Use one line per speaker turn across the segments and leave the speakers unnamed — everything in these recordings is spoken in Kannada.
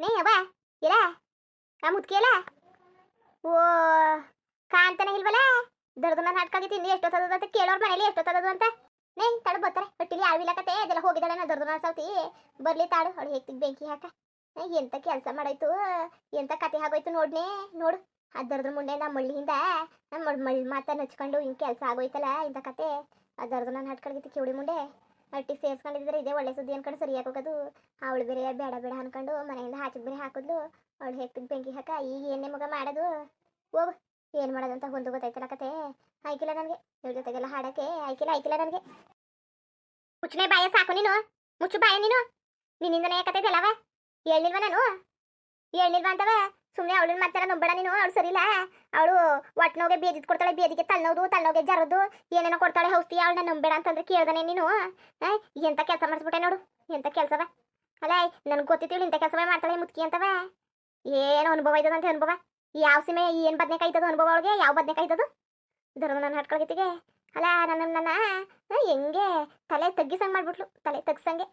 ನೇ ಅವ್ವ ಇಲ್ಲ ಆ ಮುದ್ಕಿಯಲ್ಲ ಓ ಕಾಣ್ತಾನೆ ಇಲ್ವಲ್ಲ? ದರ್ದನ ನಾಟ್ಕಾಗಿತ್ತು ಇನ್ನು ಎಷ್ಟೊತ್ತದ ಅಂತ ಕೇಳೋರ್ ಮನೇಲಿ ಎಷ್ಟೊತ್ತದದು ಅಂತ. ನೇ ತಡ ಬರ್ತಾರೆ ಒಟ್ಟಿಲಿ ಯಾವಿಲ್ಲ ಕತೆ, ಅದೆಲ್ಲ ಹೋಗಿದ್ದಾಳೆ ನಾ ದರ್ದನ ಸೌತಿ ಬರ್ಲಿ ತಾಡು ಅವಳು ಹೇಗ್ತಿಗ್ ಬೆಂಕಿ ಹಾಕ. ಎಂತ ಕೆಲಸ ಮಾಡಾಯ್ತು, ಎಂತ ಕತೆ ಆಗೋಯ್ತು ನೋಡ್ನೆ, ನೋಡು. ಆ ದರ್ದ್ರ ಮುಂಡೆ ನಮ್ಮ ಮಳ್ಳಿಯಿಂದ, ನಮ್ಮ ಮಳ್ಳಿ ಮಾತ ನಚ್ಕೊಂಡು ಹಿಂಗೆ ಕೆಲಸ ಆಗೋಯ್ತಲ್ಲ ಇಂಥ ಕತೆ. ಆ ನಾನು ನಾಟ್ಕಾಗಿತ್ತು ಕಿವಡಿ ಮುಂಡೆ ಅಟ್ಟಿ ಸೇರ್ಸ್ಕೊಂಡಿದ್ರೆ ಇದೇ ಒಳ್ಳೆ ಸುದ್ದಿ ಅನ್ಕೊಂಡು ಸರಿಯಾಗಿ ಹೋಗೋದು ಅವಳು ಬೇರೆ ಬೇಡ ಬೇಡ ಅನ್ಕೊಂಡು ಮನೆಯಿಂದ ಹಾಕಿದ್ ಬೇರೆ ಹಾಕಿದ್ಲು. ಅವಳು ಹೇಗ್ತಿಗ್ ಬೆಂಕಿ ಹಾಕ, ಈಗ ಏನೇ ಮಗ ಮಾಡೋದು? ಹೋಗು, ಏನು ಮಾಡೋದಂತ ಹೊಂದು ಗೊತ್ತಾಯ್ತಲ್ಲ ಕತೆ. ಆಯ್ಕಿಲ್ಲ ನನಗೆ, ಇವ್ರ ಜೊತೆಗೆಲ್ಲ ಹಾಡಕ್ಕೆ ಆಯ್ಕಿಲ್ಲ ಆಯ್ಕಿಲ್ಲ ನನಗೆ. ಮುಚ್ಚನೆ ಬಾಯ ಸಾಕು ನೀನು, ಮುಚ್ಚು ಬಾಯ ನೀನು. ನಿನ್ನಿಂದನೇ ಕತೆ ಇದೆಲ್ಲವ ಹೇಳಿಲ್ವ ನಾನು? ಹೇಳಿಲ್ವ ಅಂತವ? ಸುಮ್ಮನೆ ಅವಳನ್ನ ಮಾಡ್ತಾರ ನಂಬೇಡ ನೀನು, ಅವಳು ಸರಿಲ್ಲ ಅವಳು ಒಟ್ನೋಗೆ ಬೇದಿದ್ ಕೊಡ್ತಾಳೆ, ಬೇದಿಗೆ ತಲ್ನೋದು, ತಲ್ನೋಗೆ ಜರದು. ಏನೇನೋ ಕೊಡ್ತಾಳೆ, ಔಷಧಿ ಅವಳನ್ನ ನಂಬೇಡ ಅಂತಂದ್ರೆ ಕೇಳ್ದಾನೆ ನೀನು. ಎಂತ ಕೆಲಸ ಮಾಡಿಸ್ಬಿಟ್ಟೆ ನೋಡು, ಎಂತ ಕೆಲಸವ? ಅಲ್ಲ ನನ್ಗೆ ಗೊತ್ತಿತ್ತು ಇಂಥ ಕೆಲಸವೇ ಮಾಡ್ತಾಳೆ, ಮುತ್ಕಿ ಅಂತವ. ಏನು ಅನುಭವ ಇದ್ದದಂತೆ ಅನುಭವ? ಯಾವ ಸೀಮೆ ಏನು ಬದನೆ ಕಾಯ್ತದ ಅನುಭವ ಅವಳಿಗೆ? ಯಾವ ಬದನೆ ಕಾಯ್ತದ ಧರ್ಮ ನನ್ನ ಹಟ್ಕೊಳಗಿತ್ತಿಗೆ ಅಲ್ಲ ನನ್ನ ನನ್ನ ಹೆಂಗೆ? ತಲೆ ತಗ್ಗಿಸಂಗೆ ಮಾಡ್ಬಿಟ್ಲು, ತಲೆ ತಗ್ಸಂಗೆ.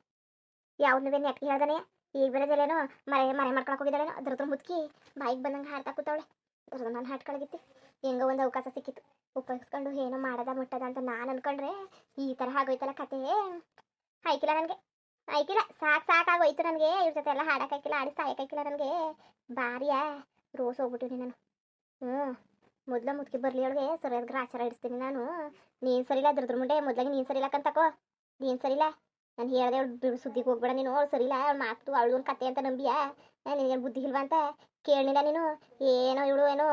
ಯಾವ್ದು ನೆಟ್ಗೆ ಹೇಳ್ದಾನೆ ಈಗ ಬೆಳೆದಲ್ಲೇನೋ ಮರೆ ಮರೆ ಮಾಡ್ಕೊಳಕ್ ಹೋಗಿದ್ದಾಳೇನೋ, ಅದ್ರ ಮುದ್ಕಿ ಬಾಯಿಗೆ ಬಂದಂಗೆ ಹಾಡ್ತಾ ಕೂತವಳೆ. ಅದ್ರ ನಾನು ಹಟ್ಕೊಳಗಿತ್ತಿ ಹೆಂಗೋ ಒಂದು ಅವಕಾಶ ಸಿಕ್ಕಿತ್ತು. ಉಪಯೋಗಿಸ್ಕೊಂಡು ಏನೋ ಮಾಡದ ಮುಟ್ಟದ ಅಂತ ನಾನು ಅನ್ಕೊಂಡ್ರೆ ಈ ಥರ ಆಗೋಯ್ತಲ್ಲ ಕತೆ. ಆಯ್ಕಿಲ್ಲ ನನಗೆ. ಆಯ್ಕಿಲ್ಲ ಸಾಕು ಸಾಕಾಗೋಯ್ತು ನನಗೆ. ಇವ್ರ ಜೊತೆ ಎಲ್ಲ ಹಾಡಕ್ಕೆ ಆಯ್ಕಿಲ್ಲ ಆಡಿ ಸಾಯಕ್ಕಾಯ್ಕಿಲ್ಲ ನನಗೆ. ಬಾರಿಯ ರೋಸ್ ಹೋಗ್ಬಿಟ್ಟಿನಿ ನಾನು. ಹ್ಞೂ ಮೊದ್ಲು ಮುದ್ಕಿ ಬರ್ಲಿ ಅವಳಿಗೆ ಸರಿಯಾದ ಗ್ರಾಚಾರ ಇಡಿಸ್ತೀನಿ ನಾನು. ನೀನು ಸರಿಲ್ಲ ಅದ್ರದ್ರ ಮುಂಡೆ ಮೊದ್ಲಾಗಿ ನೀನು ಸರಿಲ್ಲ ಕಂತಕೋ ನೀನು ಸರಿಲ್ಲ ನಾನು ಹೇಳ್ದೆ ಅವಳು ಸುದ್ದಿಗೆ ಹೋಗ್ಬೇಡ ನೀನು, ಅವಳು ಸರಿಲ್ಲ ಅವಳು ಮಾತು ಅವಳು ಒಂದು ಕತೆ ಅಂತ ನಂಬಿಯಾ? ನಿನಗೇನು ಬುದ್ಧಿ ಇಲ್ವಾ ಅಂತ? ಕೇಳಲಿಲ್ಲ ನೀನು? ಏನೋ ಇವಳು ಏನೋ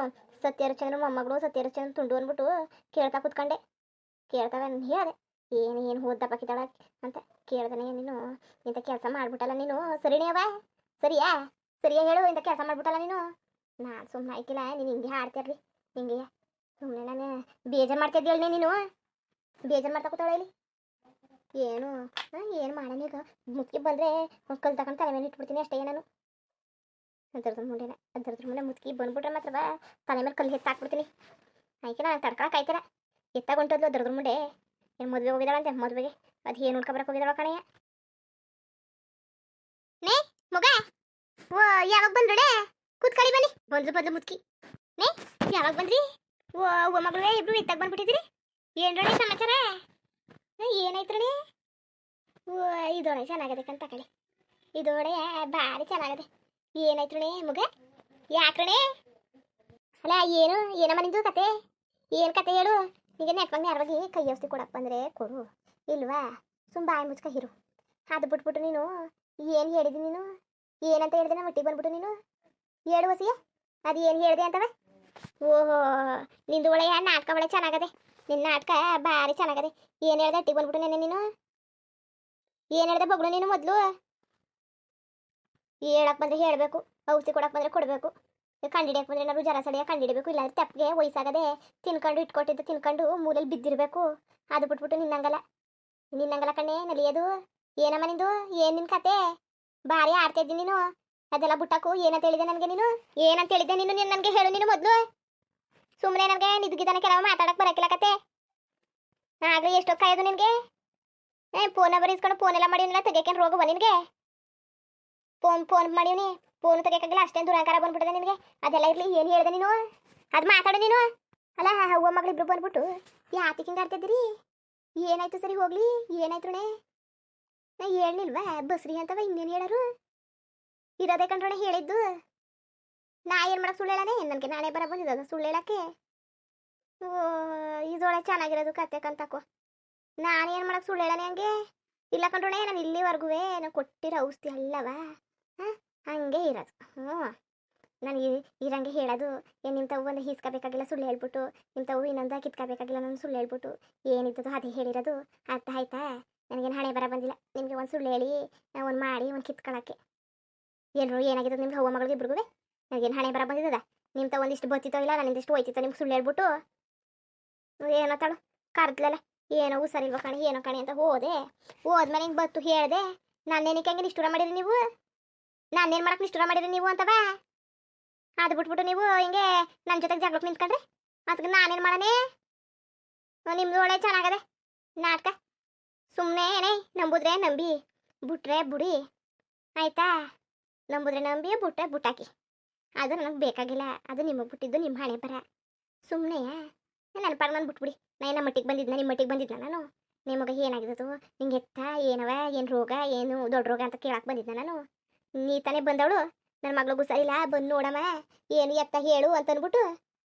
ಸತ್ಯರಚಂದ್ರ ಮೊಮ್ಮಗಳು ಸತ್ಯರಚಂದ್ರ ತುಂಡು ಅಂದ್ಬಿಟ್ಟು ಕೇಳ್ತಾ ಕೂತ್ಕೊಂಡೆ. ಕೇಳ್ತಾವೆ ನಾನು ಹೇಳಿದೆ, ಏನು ಏನು ಹೋದ ಬಾಕಿದ್ದಾಳ ಅಂತ ಕೇಳ್ದಾನೆ, ನೀನು ಇಂಥ ಕೆಲಸ ಮಾಡ್ಬಿಟ್ಟಲ್ಲ ನೀನು? ಸರಿನೇ ಅವ ಸರಿಯಾ? ಸರಿಯಾ ಹೇಳು, ಇಂಥ ಕೆಲಸ ಮಾಡ್ಬಿಟ್ಟಲ್ಲ ನೀನು? ನಾನು ಸುಮ್ಮನೆ ಆಯ್ತಿಲ್ಲ ನೀನು ಹಿಂಗೆ ಹಾಡ್ತಿರ್ಲಿ ಹಿಂಗೆ ಸುಮ್ಮನೆ ನಾನು ಬೇಜಾರು ಮಾಡ್ತಿದ್ದೇಳಿ ನೀನು? ಬೇಜಾರು ಮಾಡ್ತಾ ಕೂತಾಳೆ ಇಲ್ಲಿ? ಏನು? ಏನು ಮಾಡೋಣ ಈಗ? ಬಂದರೆ ಮಕ್ಕಳು ಕಲ್ ತಗೊಂಡು ತಲೆ ಮೇಲೆ ಇಟ್ಬಿಡ್ತೀನಿ ಅಷ್ಟೇ ನಾನು. ಅದ್ರದ್ದು ಮುಂಡೆನ ಅದ್ರದ್ರ ಮುಂದೆ ಮುತ್ಕಿ ಬಂದ್ಬಿಟ್ರೆ ಮಾತ್ರ ತಲೆ ಮೇಲೆ ಕಲ್ಲು ಎತ್ತಾಕ್ಬಿಡ್ತೀನಿ ಆಯ್ಕೆ ನಾನು ತಡ್ಕೊಳಕ್ಕೆ ಆಯ್ತಾರ ಎತ್ತಾಗೊಂಟದ್ಲು ಅದ್ರದ್ರ ಮುಂಡೆ. ಏನು ಮದುವೆ ಹೋಗಿದ್ದಾಳಂತೆ ಮದುವೆಗೆ? ಅದು ಏನು ಉಳ್ಕೊಬರಕ್ಕೆ ಹೋಗಿದ್ದಾಳ ಕಣಯ್ಯ. ನೇ ಮಗ! ಓ ಯಾವಾಗ ಬಂದ್ರಡೆ? ಕೂತ್ಕೊಳ್ಳಿ ಬನ್ನಿ. ಬಂದ್ರು ಬಂದ್ಲು ಮುತ್ಕಿ ನೇ ಯಾವಾಗ ಬಂದ್ರಿ? ಓ ಓ ಮಗಳೇ ಇಬ್ರು ಎತ್ತಾಗ ಬಂದ್ಬಿಟ್ಟಿದ್ರಿ ಏನ್ರೊಡೆ ಸಮಾಚಾರ? ಏ, ಇದೋಣೆ ಚೆನ್ನಾಗದೆ ಕಂತ ಕಳಿ ಬಾರಿ ಭಾರಿ ಚೆನ್ನಾಗದೆ. ಏನಾಯ್ತ್ರಣಿ ಮಗ? ಯಾಕ್ರಣೆ? ಅಲ್ಲ ಏನು ಏನಮ್ಮ ನಿಂದು ಕತೆ? ಏನು ಕತೆ ಹೇಳು? ಈಗ ನೆಟ್ವಾಗ ಯಾರವಾಗಿ ಕೈ ಔಷಧಿ ಕೊಡಪ್ಪ ಅಂದ್ರೆ ಕೊಡು. ಇಲ್ವಾ? ಸುಮ್ಮ ಬಾಯಿ ಮುಚ್ಕ ಹಿರು ಅದು ಬಿಟ್ಬಿಟ್ಟು ನೀನು. ಏನು ಹೇಳಿದಿ ನೀನು? ಏನಂತ ಹೇಳಿದೆ ನಮ್ಮ ಒಟ್ಟಿಗೆ ಬಂದ್ಬಿಟ್ಟು ನೀನು? ಹೇಳು ವಸಿಯ ಅದು ಏನು ಹೇಳಿದೆ ಅಂತವ? ಓಹೋ, ನಿಂದು ಒಳ್ಳೆಯ ನಾಟಕ ಒಳ್ಳೆ ಚೆನ್ನಾಗದೆ. ನಿನ್ನ ನಾಟಕ ಭಾರಿ ಚೆನ್ನಾಗದೆ. ಏನು ಹೇಳ್ದೆ ಅಟ್ಟಿಗೆ ಬಂದ್ಬಿಟ್ಟು ನೆನೆ ನೀನು? ಏನು ಹೇಳ್ದೆ ಬಗ್ಳು ನೀನು ಮೊದಲು? ಹೇಳಕ್ ಬಂದ್ರೆ ಹೇಳಬೇಕು, ಔಷಧಿ ಕೊಡಕ್ ಬಂದ್ರೆ ಕೊಡಬೇಕು. ಕಂಡಿಡಿಯಕ್ಕೆ ಬಂದ್ರೆ ಏನಾದ್ರು ಜರ ಸಡಿಯ ಕಂಡಿಡಬೇಕು, ಇಲ್ಲಾಂದ್ರೆ ತೆಪ್ಪಗೆ ವಯಸ್ಸಾಗದೆ ತಿನ್ಕೊಂಡು ಇಟ್ಕೊಟ್ಟಿದ್ದು ತಿನ್ಕೊಂಡು ಮೂಲೆಯಲ್ಲಿ ಬಿದ್ದಿರಬೇಕು. ಅದು ಬಿಟ್ಬಿಟ್ಟು ನಿನ್ನಂಗಲ್ಲ. ನಿನ್ನಂಗಲ್ಲ ಕಣ್ಣೆ, ನಲಿಯೋದು. ಏನಮ್ಮ ನಿಂದು? ಏನು ನಿನ್ನ ಕತೆ? ಭಾರಿ ಆಡ್ತಾ ಇದ್ದೀನಿ ನೀನು. ಅದೆಲ್ಲ ಬುಟ್ಟಕು ಏನಂತ ಹೇಳಿದೆ ನನಗೆ ನೀನು? ಏನಂತ ಹೇಳಿದೆ ನೀನು ನನಗೆ ಹೇಳು ನೀನು ಮೊದಲು. ಸುಮ್ಮನೆ ನನಗೆ ನಿದ್ಗಿದ್ದಾನೆ ಕೆಲವ ಮಾತಾಡಕ್ ಬರಕಿಲ್ಲ ಕತೆ ಆಗಲೇ ಎಷ್ಟೋ ಕಾಯೋದು ನಿನಗೆ? ಏ ಫೋನ್ ಬರೀಸ್ಕೊಂಡು ಫೋನ್ ಎಲ್ಲ ಮಾಡಿವನಿಲ್ಲ ತೆಗಿಯಕೇನು ರೋಗವ ನಿನಗೆ? ಫೋನ್ ಫೋನ್ ಮಾಡಿವ್ನಿ ಫೋನ್ ತೆಗಿಯಕ್ಕಾಗಿಲ್ಲ ಅಷ್ಟೇನು ದುರಂಕಾರ ಬಂದ್ಬಿಟ್ಟಿದೆ ನಿನಗೆ. ಅದೆಲ್ಲ ಇರ್ಲಿ, ಏನು ಹೇಳಿದೆ ನೀನು? ಅದು ಮಾತಾಡು ನೀನು. ಅಲ್ಲ ಹೂವ ಮಗಳಿಬ್ರು ಬಂದ್ಬಿಟ್ಟು ಯಾಕೆ ಹಿಂಗೆ ಆಡ್ತಿದ್ದೀರಿ ಏನಾಯ್ತು ಸರಿ ಹೋಗ್ಲಿ, ಏನಾಯ್ತು ನಾ ಹೇಳಿಲ್ವಾ ಬಸ್ರಿ ಅಂತವ ಇನ್ನೇನು ಹೇಳರು? ಇರೋದೇ ಕಂಡ್ರೊಣೆ ಹೇಳಿದ್ದು. ನಾ ಏನು ಮಾಡಕ್ಕೆ ಸುಳ್ಳು ನನಗೆ ನಾಳೆ ಬರ ಬಂದಿದ್ದು ಸುಳ್ಳು ಹೇಳಕ್ಕೆ. ಓ ಇದೊಳೆ ಚೆನ್ನಾಗಿರೋದು ಕತೆ ಕಂತಕೋ ನಾನು ಏನು ಮಾಡಕ್ಕೆ ಸುಳ್ಳೇಳನೆ ಹಂಗೆ? ಇಲ್ಲ ಕಂಡ್ರೆ ನಾನು ಇಲ್ಲಿವರೆಗೂ ನಾನು ಕೊಟ್ಟಿರೋ ಔಷಧಿ ಅಲ್ಲವ? ಹಂಗೆ ಇರೋದು. ಹ್ಞೂ ನನಗೆ ಇರಂಗೆ ಹೇಳೋದು, ಏನು ನಿಮ್ಮ ತವ್ ಒಂದು ಹೀಸ್ಕೋಬೇಕಾಗಿಲ್ಲ ಸುಳ್ಳು ಹೇಳ್ಬಿಟ್ಟು ನಿಮ್ಮ ತವ್ ಇನ್ನೊಂದು ಕಿತ್ಕೋಬೇಕಾಗಿಲ್ಲ ನಾನು ಸುಳ್ಳು ಹೇಳ್ಬಿಟ್ಟು ಏನಿದ್ದದು ಅದೇ ಹೇಳಿರೋದು. ಅರ್ಥ ಆಯ್ತಾ? ನನಗೇನು ಹಣೆ ಬರ ಬಂದಿಲ್ಲ. ನಿಮಗೆ ಒಂದು ಸುಳ್ಳು ಹೇಳಿ ಒಂದು ಮಾಡಿ, ಒಂದು ಕಿತ್ಕೊಳಕ್ಕೆ. ಎಲ್ಲರೂ ಏನಾಗಿದೆ ನಿಮ್ಗೆ ಹೋಗೋ ಮಗಳಿಗೆ ಇಬ್ರಿಗೂ ನನಗೇನು ಹಣೆ ಬರ ಬಂದಿದ್ದದ ನಿಮ್ಮ ತಾವು ಒಂದಿಷ್ಟು ಬತ್ತಿತ್ತೋ ಇಲ್ಲ ನನ್ನಿಂದಿಷ್ಟು ಹೋಯ್ತಿತ್ತೋ ನಿಮ್ಗೆ ಸುಳ್ಳು ಹೇಳ್ಬಿಟ್ಟು? ಏನೋ ತಾಳು ಕರ್ದ್ಲಲ್ಲ ಏನೋ ಹುಷಾರಿಲ್ವ ಕಣಿ, ಏನೋ ಕಣಿ ಅಂತ ಹೋದೆ. ಹೋದ್ಮೇಲೆ ಹಿಂಗೆ ಬತ್ತು ಹೇಳ್ದೆ ನಾನೇನಕ್ಕೆ ಹೆಂಗೆ ನಿಷ್ಠುರ ಮಾಡಿರಿ ನೀವು? ನಾನೇನು ಮಾಡಕ್ಕೆ ನಿಷ್ಠುರ ಮಾಡಿರಿ ನೀವು ಅಂತವ? ಅದು ಬಿಟ್ಬಿಟ್ಟು ನೀವು ಹಿಂಗೆ ನನ್ನ ಜೊತೆಗೆ ಜಗಳಕ್ಕೆ ನಿಂತ್ಕೊಂಡ್ರಿ? ಅದಕ್ಕೆ ನಾನೇನು ಮಾಡನೇ? ನಿಮ್ದು ಒಳ್ಳೆ ಚೆನ್ನಾಗದೆ ನಾಟಕ? ಸುಮ್ಮನೆ ಏನೇ, ನಂಬುದ್ರೆ ನಂಬಿ, ಬಿಟ್ರೆ ಬುಡಿ. ಆಯ್ತಾ? ನಂಬುದ್ರೆ ನಂಬಿ ಬುಟ್ಟೆ ಬುಟ್ಟಾಕಿ. ಅದು ನನಗೆ ಬೇಕಾಗಿಲ್ಲ. ಅದು ನಿಮಗೆ ಬಿಟ್ಟಿದ್ದು ನಿಮ್ಮ ಹಣೆ ಬರ ಸುಮ್ಮನೆ ನನ್ನ ಪಾಡ್ ನಾನು ಬಿಟ್ಬಿಡಿ. ನಾನು ನಮ್ಮ ಮಟ್ಟಿಗೆ ಬಂದಿದ್ನ? ನಿಮ್ಮ ಮಟ್ಟಿಗೆ ಬಂದಿದ್ನ ನಾನು? ನಿಮಗೆ ಏನಾಗಿದ್ದು ನಿಂಗೆ ಎತ್ತ ಏನವ, ಏನು ರೋಗ, ಏನು ದೊಡ್ಡ ರೋಗ ಅಂತ ಕೇಳಕ್ಕೆ ಬಂದಿದ್ದೆ ನಾನು? ನೀ ತಾನೇ ಬಂದವಳು? ನನ್ನ ಮಗಳಿಗೂ ಸರಿಲ್ಲ ಬಂದು ನೋಡಮ್ಮ ಏನು ಎತ್ತ ಹೇಳು ಅಂತ ಅಂದ್ಬಿಟ್ಟು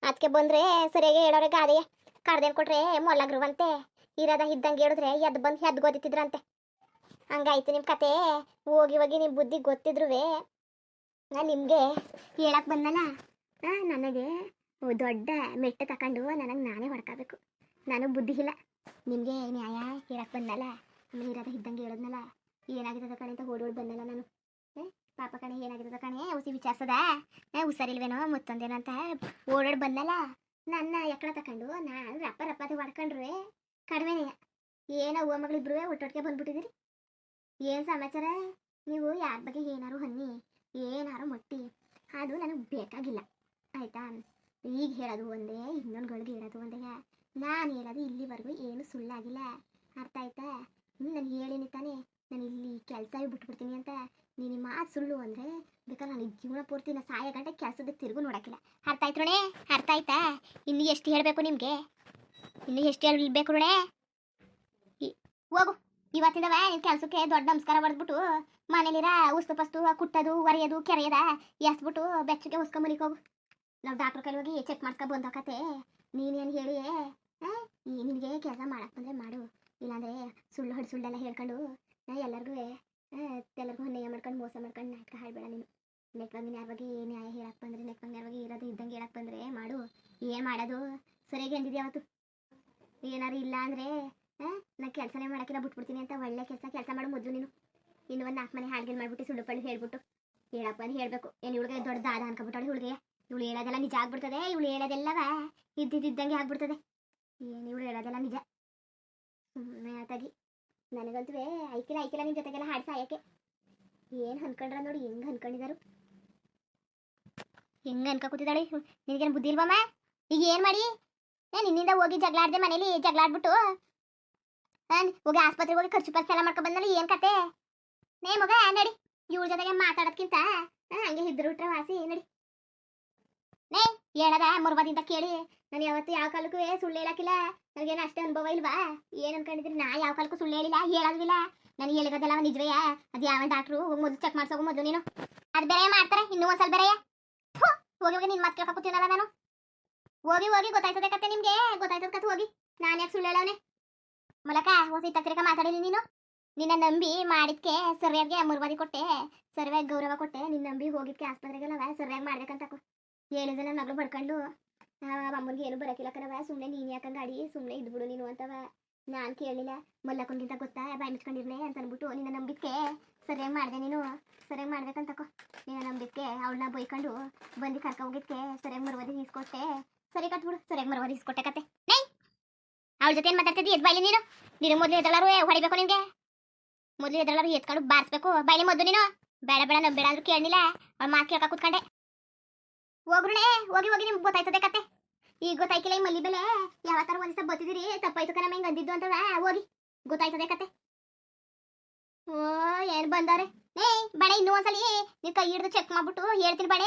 ಅದಕ್ಕೆ ಬಂದರೆ ಸರಿಯಾಗಿ ಹೇಳೋರೆ ಗಾದೆ ಕಡ್ದೇನು ಕೊಟ್ರೆ ಮೊಲ್ಲಗ್ರುವಂತೆ. ಇರೋದ ಇದ್ದಂಗೆ ಹೇಳಿದ್ರೆ ಎದ್ದು ಬಂದು ಎದ್ದು ಗೊತ್ತಿದ್ರಂತೆ ಹಂಗಾಯ್ತು ನಿಮ್ಮ ಕತೆ. ಹೋಗಿ ಹೋಗಿ ನಿಮ್ಮ ಬುದ್ಧಿ ಗೊತ್ತಿದ್ರು ನಾನು ನಿಮಗೆ ಹೇಳಕ್ಕೆ ಬಂದಲ್ಲ ನನಗೆ ದೊಡ್ಡ ಮೆಟ್ಟ ತಕೊಂಡು ನನಗೆ ನಾನೇ ಹೊಡ್ಕೋಬೇಕು. ನಾನು ಬುದ್ಧಿ ಇಲ್ಲ. ನಿಮಗೆ ನ್ಯಾಯ ಹೇಳಕ್ಕೆ ಬಂದಲ್ಲ ಆಮೇಲೆ ಇರೋದ ಇದ್ದಂಗೆ ಹೇಳಿದ್ನಲ್ಲ? ಏನಾಗಿದೆ ಕಣೆ ಅಂತ ಓಡೋಡಿ ಬಂದಲ್ಲ ನಾನು? ಪಾಪ ಕಣೆ ಏನಾಗಿದೆ ಕಣೆ? ಉಸಿ ವಿಚಾರಿಸದ? ಹುಷಾರಿಲ್ವೇನೋ ಮತ್ತೊಂದೇನೋ ಅಂತ ಓಡೋಡಿ ಬಂದಲ್ಲ ನನ್ನ ಎಕ್ಕಡ ತಕೊಂಡು ನಾನು ರಪ್ಪ ರಪ್ಪ ಹೊಡ್ಕೊಂಡ್ರೆ ಕಡಿಮೆನೇ. ಏನೋ ಹೂವ ಮಗಳಿಬ್ರು ಒಟ್ಟೊಟ್ಟಿಗೆ ಬಂದ್ಬಿಟ್ಟಿದ್ದೀರಿ. ಏನು ಸಮಾಚಾರ? ನೀವು ಯಾರ ಬಗ್ಗೆ ಏನಾರು ಹನ್ನಿ? ಏನಾರು ಮಟ್ಟಿ. ಅದು ನನಗೆ ಬೇಕಾಗಿಲ್ಲ. ಆಯ್ತಾ? ಈಗ ಹೇಳೋದು ಒಂದೇ ಇನ್ನೊಂದು ಗಳಿಗೆ ಹೇಳೋದು ಒಂದೇ. ನಾನು ಹೇಳೋದು ಇಲ್ಲಿವರೆಗೂ ಏನು ಸುಳ್ಳಾಗಿಲ್ಲ. ಅರ್ಥ ಆಯ್ತಾ? ನಾನು ಹೇಳಿನಿ ತಾನೇ. ನಾನು ಇಲ್ಲಿ ಕೆಲಸ ಬಿಟ್ಬಿಡ್ತೀನಿ ಅಂತ. ನೀನು ಮಾತು ಸುಳ್ಳು ಅಂದರೆ ಬೇಕಾದ್ರೆ ನಾನು ಜೀವನ ಪೂರ್ತಿ ನಾನು ಸಾಯ ಗಂಟೆ ಕೆಲಸದ ತಿರುಗು ನೋಡೋಕ್ಕಿಲ್ಲ. ಅರ್ಥ ಆಯ್ತು ರೋಣೆ ಅರ್ಥ ಆಯ್ತಾ? ಇನ್ನು ಎಷ್ಟು ಹೇಳಬೇಕು ನಿಮಗೆ? ಇನ್ನು ಎಷ್ಟು ಹೇಳಬೇಕು ರೋಣೆ ಹೋಗು. ಇವತ್ತಿಂದವ ನಿನ್ ಕೆಲಸಕ್ಕೆ ದೊಡ್ಡ ನಮಸ್ಕಾರ ಹೊಡೆದ್ಬಿಟ್ಟು ಮನೇಲಿರ, ಉಸ್ತು ಪಸ್ತು, ಕುಟ್ಟದು, ಒರೆಯೋದು, ಕೆರೆಯದ, ಎಸ್ಬಿಟ್ಟು ಬೆಚ್ಚಗೆ ಉಸ್ಕೊ ಹೋಗು. ನಾವು ಡಾಕ್ಟರ್ ಕೈ ಹೋಗಿ ಚೆಕ್ ಮಾಡ್ಸ್ಕೊ ಬಂದೋಕತೆ ನೀನೇನು ಹೇಳಿ ನಿನಗೆ ಕೆಲಸ ಮಾಡಕ್ ಬಂದ್ರೆ ಮಾಡು. ಇಲ್ಲಾಂದ್ರೆ ಸುಳ್ಳು ಹೊಡೆ ಸುಳ್ಳೆಲ್ಲ ಹೇಳ್ಕೊಂಡು ಎಲ್ಲರಿಗೂ ಎಲ್ಲರಿಗೂ ನ್ಯಾಯ ಮಾಡ್ಕೊಂಡು, ಮೋಸ ಮಾಡ್ಕೊಂಡು, ನಾಟಕ ಹಾಡ್ಬೇಡ ನೀನು. ನೆಟ್ವಾಗಿ ಯಾರ ಬಗ್ಗೆ ನ್ಯಾಯ ಹೇಳಕ್ ಬಂದ್ರೆ ಬಂದು ಯಾರ ಬಗ್ಗೆ ಇರೋದು ಇದ್ದಂಗೆ ಹೇಳಕ್ ಬಂದ್ರೆ ಮಾಡು. ಏನು ಮಾಡೋದು? ಸರಿಯಾಗಿ ಎಂದಿದ್ಯಾ ಅವತ್ತು? ಏನಾರು ಇಲ್ಲ ಅಂದ್ರೆ ನಾ ಕೆಲಸನೇ ಮಾಡಕ್ಕಿಲ್ಲ ಬಿಟ್ಬಿಡ್ತೀನಿ ಅಂತ ಒಳ್ಳೆ ಕೆಲಸ ಕೆಲಸ ಮಾಡು ಮೊದಲು ನೀನು. ಇನ್ನು ಒಂದು ನಾಲ್ಕು ಮನೆ ಹಾಡ್ಗೆ ಮಾಡ್ಬಿಟ್ಟು ಸುಳ್ಳು ಪಳ್ಳು ಹೇಳ್ಬಿಟ್ಟು. ಹೇಳಪ್ಪ ಅಂತ ಹೇಳ್ಬೇಕು. ಏನು ಇವಳಿಗೆ ದೊಡ್ಡ ದಾದ ಅನ್ಕೊಬಿಟ್ಟಾಳೆ ಹುಡುಗಿಯ ಇವಳು ಹೇಳೋದೆಲ್ಲ ನಿಜ ಆಗ್ಬಿಡ್ತದೆ, ಇವಳು ಹೇಳೋದೆಲ್ಲವ ಇದ್ದಿದ್ದಂಗೆ ಆಗ್ಬಿಡ್ತದೆ. ಏನು ಇವಳು ಹೇಳೋದೆಲ್ಲ ನಿಜ? ಸುಮ್ಮನೆ ಆತಾಗಿ. ನನಗಂತೂ ಐಕಿಲ್ಲ ಐಕಿಲ್ಲ ನಿನ್ನ ಜೊತೆಗೆಲ್ಲ ಹಾಡು ಸಾಯಕ್ಕೆ. ಏನು ಅನ್ಕೊಂಡ್ರ ನೋಡಿ, ಹೆಂಗ್ ಅನ್ಕೊಂಡಿದಾರು? ಹೆಂಗೆ ಅನ್ಕೊ ಕೂತಿದ್ದಾಳೆ? ನಿನಗೇನು ಬುದ್ಧಿ ಇಲ್ವಮ್ಮ ಈಗ ಏನು ಮಾಡಿ? ನಾನು ನಿನ್ನಿಂದ ಹೋಗಿ ಜಗಳ ಆಡ್ದೆ ಮನೇಲಿ ಜಗಳ ಆಡ್ಬಿಟ್ಟು ನಾನ್ ಹೋಗಿ ಆಸ್ಪತ್ರೆಗೆ ಹೋಗಿ ಖರ್ಚು ಪರ್ಚು ಎಲ್ಲ ಮಾಡ್ಕೊಂಡ್ ಏನ್ ಕತೆ? ನೇ ಮಗ, ನಡಿ ಇವ್ರ ಜೊತೆಗೆ ಮಾತಾಡೋದ್ಕಿಂತ ಹಂಗೆ ಇದ್ರು ಬಿಟ್ರೆ ವಾಸಿ, ನಡಿ. ನೇ ಹೇಳದ ಮುರ್ಬದಿಂದ ಕೇಳಿ. ನಾನು ಯಾವತ್ತು ಯಾವ ಕಾಲಕ್ಕೂ ಸುಳ್ಳು ಹೇಳಕ್ಕಿಲ್ಲ. ನನಗೇನು ಅಷ್ಟೇ ಅನುಭವ ಇಲ್ವಾ? ಏನ್ ಅನ್ಕೊಂಡಿದ್ರಿ? ನಾ ಯಾವ ಕಾಲಕ್ಕೂ ಸುಳ್ಳು ಹೇಳಿಲ್ಲ, ಹೇಳೋದಿಲ್ಲ. ನಾನು ಹೇಳಿರೋದೆಲ್ಲ ನಿಜವೇ. ಅದು ಯಾವ ಡಾಕ್ಟ್ರು ಮೊದಲು ಚೆಕ್ ಮಾಡ್ಸೋಗು ಮೊದಲು ನೀನು. ಅದು ಬೇರೆ ಮಾಡ್ತಾರೆ, ಇನ್ನೂ ಒಂದ್ಸಲ ಬೇರೆ ಹೋಗಿ ಹೋಗಿ ನಿನ್ ಮಾತು ಕೇಳ್ಕೊತೀನಲ್ಲ ನಾನು. ಹೋಗಿ ಹೋಗಿ, ಗೊತ್ತಾಯ್ತದೆ ಕತೆ ನಿಮ್ಗೆ, ಗೊತ್ತಾಯ್ತದ ಕತೆ ಹೋಗಿ. ನಾನು ಯಾಕೆ ಸುಳ್ಳು ಹೇಳವನೆ? ಮೂಲಕ ಹೊಸ ತಕ್ರಿಕ ಮಾತಾಡಿಲ್ಲ ನೀನು? ನಿನ್ನ ನಂಬಿ ಮಾಡಿದ್ಕೆ ಸರಿಯಾಗಿ ಮುರ್ವಾದಿ ಕೊಟ್ಟೆ, ಸರಿಯಾಗಿ ಗೌರವ ಕೊಟ್ಟೆ, ನಿನ್ನ ನಂಬಿ ಹೋಗಿದ್ಕೆ ಆಸ್ಪತ್ರೆಗೆಲ್ಲವ ಸರಿಯಾಗಿ ಮಾಡ್ಬೇಕಂತ ಕೊ ಹೇಳಿದ್ರೆ ನನ್ನ ಮಗಳು ಬಡ್ಕೊಂಡು ಅಮ್ಮನಿಗೆ ಏನು ಬರಕಿಲ್ಲ ಕರವ ಸುಮ್ಮನೆ ನೀನು ಯಾಕಂಗ ಗಾಡಿ ಸುಮ್ಮನೆ ಇದ್ಬಿಡು ನೀನು ಅಂತವ. ನಾನು ಕೇಳಲಿಲ್ಲ ಮಲ್ಲಕ್ಕೊಂಗಿಂತ ಗೊತ್ತಾ, ಬಾಯಿ ಮುಚ್ಕೊಂಡಿರ್ನೆ ಅಂತ ಅಂದ್ಬಿಟ್ಟು ನಿನ್ನ ನಂಬಿದ್ಕೆ ಸರಿಯಾಗಿ ಮಾಡಿದೆ ನೀನು, ಸರಿಯಾಗಿ ಮಾಡ್ಬೇಕಂತ ಕೊ ನಿನ್ನ ನಂಬಿದ್ಕೆ ಅವಳನ್ನ ಬೈಕೊಂಡು ಬಂದು ಕರ್ಕ ಹೋಗಿದ್ಕೆ ಸರಿಯಾಗಿ ಮರ್ವಾದಿ ಇಸ್ಕೊಟ್ಟೆ ಸರಿ ಕಟ್ಬಿಡು, ಸರಿಯಾಗಿ ಮರ್ವಾದಿ ಇಸ್ಕೊಟ್ಟೆ ಕತೆ. ನೈ! ಅವಳ ಜೊತೆ ಏನು ಮಾತಾಡ್ತಿದ್ದಿ? ಎದ್ ಬೈಲಿ ನೀನು? ನೀನು ಮೊದಲು ಎದ್ರಳಾರು ಹೊಡಿಬೇಕು ನಿನಗೆ? ಮೊದಲು ಎದ್ರಳಾರು ಎತ್ಕೊಂಡು ಬಾರಿಸ್ಬೇಕು. ಬೈಲಿ ಮೊದಲು ನೀನು? ಬೇಡ ಬೇಡ ನಮ್ಮ ಬೇಡ ಅಂದ್ರೂ ಕೇಳಲಿಲ್ಲ ಅವ್ಳ ಮಾತು ಕೇಳಕ ಕೂತ್ಕೊಂಡೆ. ಹೋಗ್ರುಣೆ ಹೋಗಿ ಹೋಗಿ ನಿಮ್ಗೆ ಗೊತ್ತಾಯ್ತದೆ ಕತೆ. ಈಗ ಗೊತ್ತಾಯ್ಕಿಲ್ಲ ಈ ಮಲ್ಲಿ ಬೆಲೆ. ಯಾವ ತರ ಒಂದಿವ್ಸ ಬತ್ತಿದಿರಿ? ತಪ್ಪಾಯ್ತು ಕಣಮ್ಮ, ಹಿಂಗೆ ಅಂದಿದ್ದು ಅಂತ ಹೋಗಿ. ಗೊತ್ತಾಯ್ತದೆ ಕತೆ. ಓ, ಏನ್ ಬಂದವ್ರೆ ಏ ಬೇಡ ಇನ್ನೂ ಒಂದ್ಸಲಿ. ನೀವ್ ಕೈ ಹಿಡಿದು ಚೆಕ್ ಮಾಡ್ಬಿಟ್ಟು ಹೇಳ್ತೀನಿ ಬೇಡ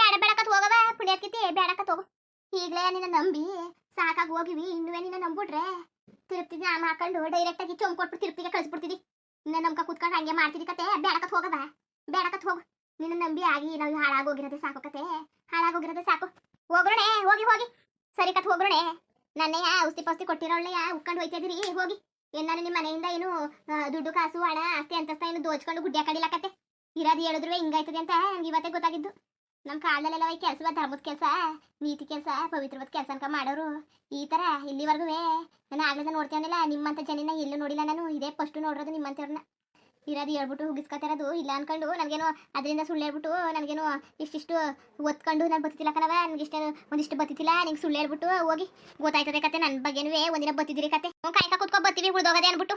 ಬೇಡ ಬೇಡ ಕತ್ ಹೋಗವ ಪುಣ್ಯಾತ್ಕಿತಿ ಬೇಡ ಕತ್ ಹೋಗು. ಈಗಲೇ ನಿನ್ನ ನಂಬಿ ಸಾಕಾಗಿ ಹೋಗಿವಿ, ಇನ್ನುವೇ ನಿನ್ನ ನಂಬಿಟ್ರೆ ತಿರುಪ್ತಿಗೆ ನಾನು ಹಾಕೊಂಡು ಡೈರೆಕ್ಟ್ ಆಗಿ ಚೊಂಬ್ ಕೊಟ್ಬಿಟ್ಟು ತಿರುಪ್ತಿಗೆ ಕಳಿಸ್ಬಿಡ್ತಿದಿ ನಿನ್ನ ನಮ್ಕ ಕುತ್ಕೊಂಡು ಹಂಗೆ ಮಾಡ್ತಿದ್ದಿ ಕತೆ ಬೇಡಕತ್ ಹೋಗದ ಬೇಡಕತ್ ಹೋಗು. ನಿನ್ನ ನಂಬಿ ಆಗಿ ನಾವು ಹಾಳಾಗೋಗಿರೋದೆ ಸಾಕು ಕತೆ, ಹಾಳಾಗೋಗಿರೋದೆ ಸಾಕು. ಹೋಗ್ರಣೆ, ಹೋಗಿ ಹೋಗಿ. ಸರಿ ಕತ್ ಹೋಗ್ರೋಣೆ. ನನ್ನೇ ಔಷಧಿ ಪೌಸ್ತಿ ಕೊಟ್ಟಿರೋಳ್ನೆಯ ಉಕ್ಕೊಂಡು ಹೋಯ್ತಿದ್ರಿ ಹೋಗಿ. ಏನ್ ನಾನು ನಿಮ್ಮ ಮನೆಯಿಂದ ಏನು ದುಡ್ಡು, ಕಾಸು, ಹಣ, ಆಸ್ತಿ, ಅಂತಸ್ತ ಏನು ದೋಚ್ಕೊಂಡು ಗುಡ್ಡ ಕಡಿಲ ಕತೆ. ಇರೋದು ಹೇಳಿದ್ರು ಹಿಂಗಾಯ್ತದೆ ಅಂತ ನಂಗೆ ಇವತ್ತೇ ಗೊತ್ತಾಗಿದ್ದು. ನಮ್ಮ ಕಾಲದಲ್ಲೆಲ್ಲ ಈ ಕೆಲಸ ಧರ್ಮದ ಕೆಲಸ, ನೀತಿ ಕೆಲಸ, ಪವಿತ್ರವಾದ ಕೆಲಸ ಅನ್ಕ ಮಾಡೋರು. ಈ ತರ ಇಲ್ಲಿವರೆಗೂ ನಾನು ಆಗ್ಲಿಂದ ನೋಡ್ತೇವನಿಲ್ಲ, ನಿಮ್ಮಂತ ಜನಿನ ಎಲ್ಲೂ ನೋಡಿಲ್ಲ ನಾನು. ಇದೇ ಫಸ್ಟ್ ನೋಡಿರೋದು ನಿಮ್ಮಂತವ್ರನ್ನ. ಇರೋದು ಹೇಳ್ಬಿಟ್ಟು ಹುಗಿಸ್ಕೊತಿರೋದು. ಇಲ್ಲ ಅನ್ಕೊಂಡು ನನಗೇನು ಅದರಿಂದ ಸುಳ್ಳು ಹೇಳ್ಬಿಟ್ಟು ನನಗೇನು ಇಷ್ಟಿಷ್ಟು ಒತ್ಕೊಂಡು ನಾನು ಬತ್ತಿಲ್ಲ ಕಣವ ನನಗೆ ಇಷ್ಟು ಒಂದಿಷ್ಟು ಬತ್ತಿಲ್ಲ ನಿಂಗೆ ಸುಳ್ಳು ಹೇಳ್ಬಿಟ್ಟು ಹೋಗಿ ಗೊತ್ತಾಯ್ತದೆ ಕತೆ ನನ್ನ ಬಗ್ಗೆನೂ ಒಂದಿನ ಬತ್ತಿದ್ದೀರಿ ಕತೆ. ಕಾಯ್ಕ ಕೂತ್ಕೊ ಬತ್ತೀವಿ, ಉಳ್ದೋಗದೆ ಅನ್ಬಿಟ್ಟು.